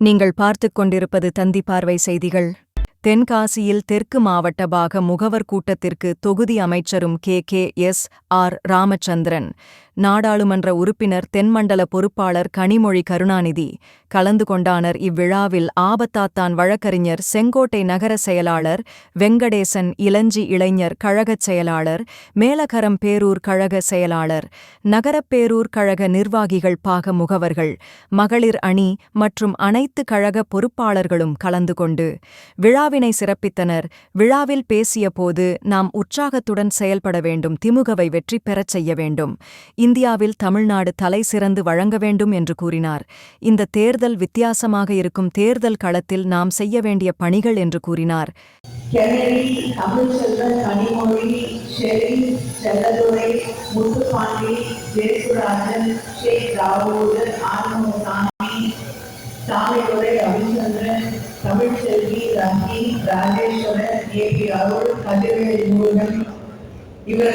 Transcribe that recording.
நீங்கள் பார்த்துக் கொண்டிருப்பது தந்தி பார்வை செய்திகள். தென்காசியில் தெற்கு மாவட்ட பாக முகவர் கூட்டத்திற்கு தொகுதி அமைச்சரும் K. K. S. R. Ramachandran நாடாளுமன்ற உறுப்பினர் தென்மண்டல பொறுப்பாளர் கனிமொழி கருணாநிதி கலந்து கொண்டானர். இவ்விழாவில் ஆபத்தாத்தான் வழக்கறிஞர் செங்கோட்டை நகர செயலாளர் வெங்கடேசன் இளஞ்சி இளைஞர் கழகச் செயலாளர் மேலகரம் பேரூர் கழக செயலாளர் நகரப்பேரூர் கழக நிர்வாகிகள் பாக முகவர்கள் மகளிர் அணி மற்றும் அனைத்து கழக பொறுப்பாளர்களும் கலந்து கொண்டு விழா விழாவினை சிறப்பித்தனர். விழாவில் பேசியபோது நாம் உற்சாகத்துடன் செயல்பட வேண்டும் திமுகவை வெற்றி பெறச் செய்ய வேண்டும். இந்தியாவில் தமிழ்நாடு தலை சிறந்து வழங்க வேண்டும் என்று கூறினார். இந்த தேர்தல் வித்தியாசமாக இருக்கும் தேர்தல் களத்தில் நாம் செய்ய வேண்டிய பணிகள் என்று கூறினார். Kennedy Ravichandran Pondicherry Rakhi Rajeshwara A P Arun ಕದಿರೇ ಇವರ